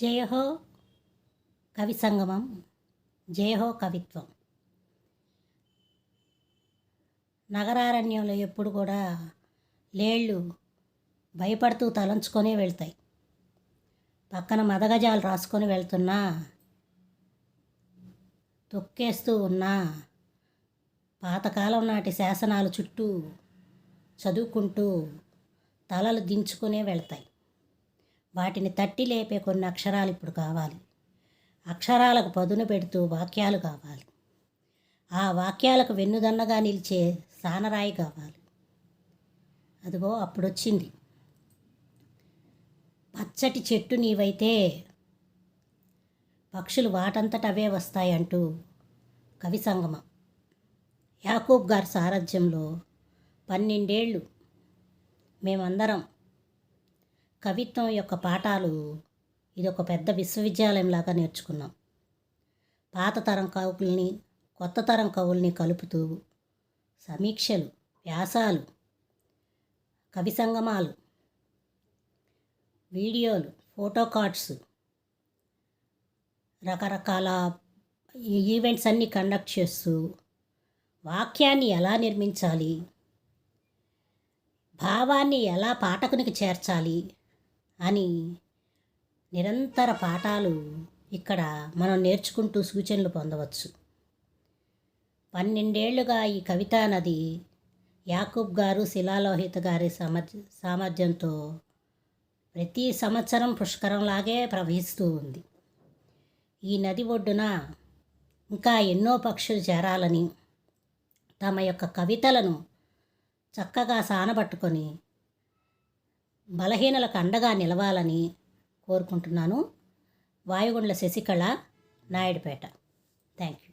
జయహో కవి సంగమం జయహో కవిత్వం. నగరారణ్యంలో ఎప్పుడు కూడా లేళ్ళు భయపడుతూ తలంచుకొని వెళ్తాయి. పక్కన మదగజాలు రాసుకొని వెళ్తున్నా తొక్కేస్తూ ఉన్నా పాతకాలం నాటి శాసనాలు చుట్టూ చదువుకుంటూ తలలు దించుకునే వెళ్తాయి. వాటిని తట్టి లేపే కొన్ని అక్షరాలు ఇప్పుడు కావాలి. అక్షరాలకు పదును పెడుతూ వాక్యాలు కావాలి. ఆ వాక్యాలకు వెన్నుదన్నగా నిలిచే సానరాయి కావాలి. అదిగో అప్పుడొచ్చింది. పచ్చటి చెట్టు నీవైతే పక్షులు వాటంతట అవే వస్తాయంటూ కవి సంగమం. యాకూబ్ గారి సారథ్యంలో పన్నెండేళ్ళు మేమందరం కవిత్వం యొక్క పాఠాలు ఇది ఒక పెద్ద విశ్వవిద్యాలయంలాగా నేర్చుకున్నాం. పాత తరం కవుల్ని కొత్త తరం కవుల్ని కలుపుతూ సమీక్షలు వ్యాసాలు కవి సంగమాలు వీడియోలు ఫోటో కార్డ్స్ రకరకాల ఈవెంట్స్ అన్నీ కండక్ట్ చేస్తూ వాక్యాన్ని ఎలా నిర్మించాలి భావాన్ని ఎలా పాఠకునికి చేర్చాలి అని నిరంతర పాఠాలు ఇక్కడ మనం నేర్చుకుంటూ సూచనలు పొందవచ్చు. పన్నెండేళ్ళుగా ఈ కవితా నది యాకూబ్ గారు శిలాలోహిత గారి సమర్థ సామర్థ్యంతో ప్రతి సంవత్సరం పుష్కరంలాగే ప్రవహిస్తూ ఉంది. ఈ నది ఒడ్డున ఇంకా ఎన్నో పక్షులు చేరాలని తమ యొక్క కవితలను చక్కగా సానబట్టుకొని బలహీనలకు అండగా నిలవాలని కోరుకుంటున్నాను. వాయుగుండ్ల శశికళ నాయుడుపేట. Thank you